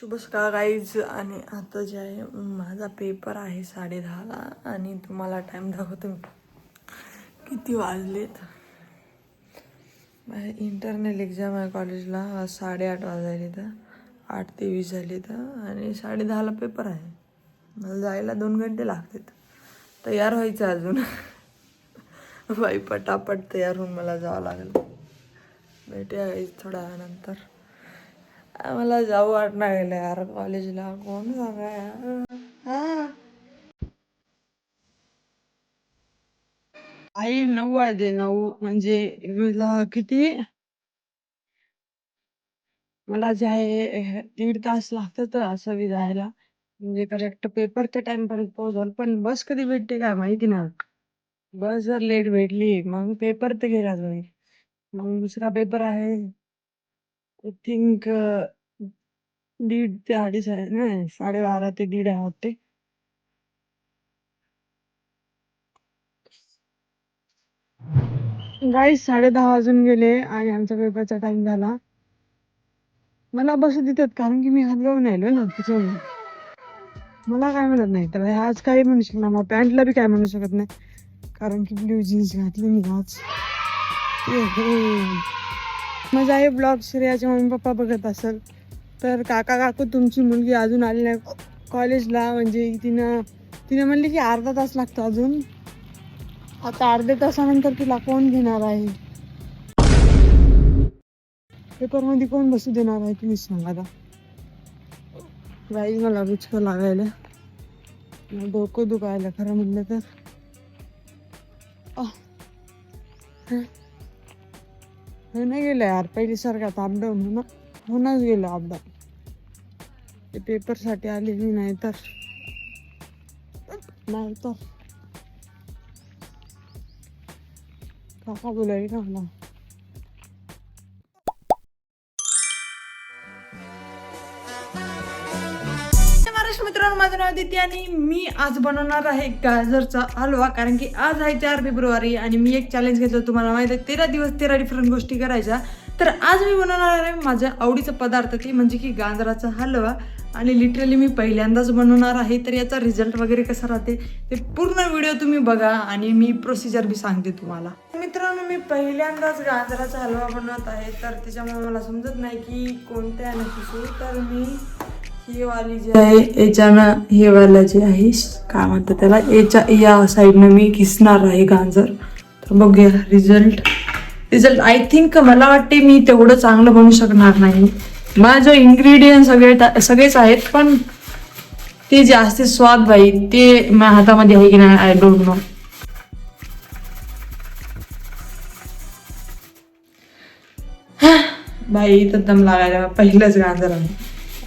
शुभ सकाळ गाईज आणि आता जे आहे माझा पेपर आहे साडे दहाला आणि तुम्हाला टाईम दाखवतो मी. किती वाजलेत? इंटरनल एक्झाम आहे कॉलेजला साडेआठ वाजायले तर आठ ते वीस झाले तर आणि साडे दहाला पेपर आहे. मला जायला दोन घंटे लागतात. तयार व्हायचं अजून. बाई पटापट तयार होऊन मला जावं लागेल. भेटूया guys थोड्या वेळानंतर. मला जाऊ वाटणार गेलं यार कॉलेजला कोण सांगा यार आई नऊ वाजले नऊ. म्हणजे मला किती? मला जे आहे दीड तास लागतात असं जायला. म्हणजे करेक्ट पेपर त्या टाइम पर्यंत पोहोचल पण बस कधी भेटते काय माहिती ना. बस जर लेट भेटली मग पेपर तर गेला मग दुसरा पेपर आहे. आय थिंक दीड ते अडीच आहे नाही साडेबारा ते दीड आहे ते. गाईस साडे दहा वाजून गेले आणि आमचा पेपरचा टाइम झाला. मला बसू देतात कारण की मी हात लावून आलो ना त्याच्यामुळे मला काय म्हणत नाही तर आज काही म्हणू शकणार मग पॅन्टला बी काय म्हणू शकत नाही. कारण की ब्ल्यू जीन्स घातली मी आज. ए माझा आहे ब्लॉग श्रेयाचे मम्मी पप्पा बघत असेल. तर काका काकू तुमची मुलगी अजून आली नाही. कॉलेजला म्हणजे तिनं तिने म्हणली की अर्धा तास लागतो अजून. आता अर्ध्या तासानंतर तिला कोण घेणार आहे? पेपरमध्ये कोण बसू देणार आहे तुम्ही सांगा आता. बाई मला रुचकं लागायला. डोकं दुखायला खरं म्हणलं तर. आह. नाही गेलं यार. पहिलीसारखं अपडाऊन होणं. होणंच गेलं अपडाऊन ते पेपरसाठी आले मी नाही तर. नाही तर. काका बोलायला का मित्रांनो माझं नाव दिती आणि मी आज बनवणार आहे गाजरचा हलवा. कारण की आज आहे चार फेब्रुवारी आणि मी एक चॅलेंज घेतलं. तुम्हाला माहिती आहे तेरा दिवस तेरा डिफरंट गोष्टी करायच्या. तर आज मी बनवणार आहे माझ्या आवडीचा पदार्थ ते म्हणजे की गाजराचा हलवा. आणि लिटरली मी पहिल्यांदाच बनवणार आहे. तर याचा रिझल्ट वगैरे कसा राहते ते पूर्ण व्हिडिओ तुम्ही बघा आणि मी प्रोसिजर बी सांगते तुम्हाला. मित्रांनो मी पहिल्यांदाच गाजराचा हलवा बनवत आहे. तर त्याच्यामुळे मला समजत नाही की कोणत्या नक्की तर मी ही वाली जी आहे याच्यानं हे वाला जे आहे काय म्हणतात त्याला याच्या या साईडनं मी घिसणार आहे गाजर. तर बघूया रिझल्ट रिझल्ट आय थिंक मला वाटते मी तेवढं चांगलं बनू शकणार नाही. माझं इन्ग्रेडियंट सगळे सगळेच आहेत पण ते जास्ती स्वाद बाई ते माझ्या हातामध्ये आहे की नाही आय डोंट नो बाई तर दम लागायला पहिलंच गाजर आहे.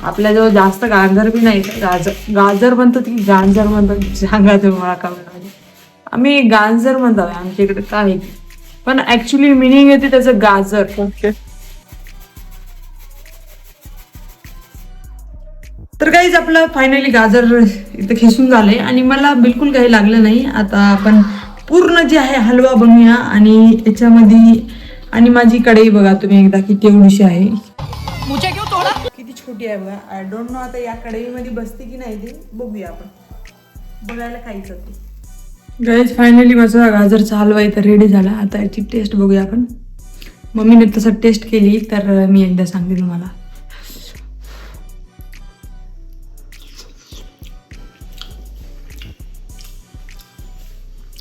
आपल्याजवळ जास्त गाजर बी नाही. गाजर गाजर म्हणतात की गांजर म्हणतात सांगा तुम्ही मला कमेंटमध्ये आम्ही गांजर म्हणतो आमच्या इकडे काय. पण ऍक्च्युली मिनिंग येते त्याचं गाजर. ओके तर काहीच आपलं फायनली गाजर इथं खिसून झालंय. आणि मला बिलकुल काही लागलं नाही. आता आपण पूर्ण जे आहे हलवा बनवूया. आणि याच्यामध्ये आणि माझी कढई बघा तुम्ही एकदा किती एवढीशी आहे. किती छोटी आहे बघा. आय डोंट नो आता या कढईमध्ये बसते की नाही ते. बघूया आपण. बघायला काहीच होते गाईज फायनली माझा गाजरचा हलवा इथं रेडी झाला. आता याची टेस्ट बघूया आपण. मम्मीने तसं टेस्ट केली तर मी एकदा सांगते तुम्हाला.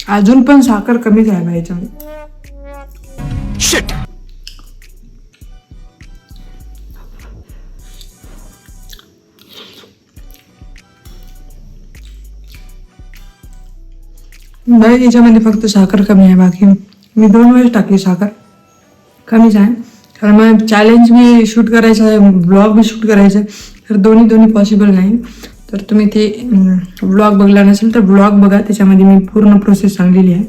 अजून पण साखर कमीच आहे बा याच्यामध्ये नाही याच्यामध्ये फक्त साखर कमी आहे बाकी मी दोन वेळेस टाकली साखर. कमीच आहे. कारण मला चॅलेंज बी शूट करायचं आहे ब्लॉग बी शूट करायचं आहे तर दोन्ही दोन्ही पॉसिबल नाही. तर तुम्ही ते ब्लॉग बघला नसेल तर ब्लॉग बघा त्याच्यामध्ये मी पूर्ण प्रोसेस सांगलेली आहे.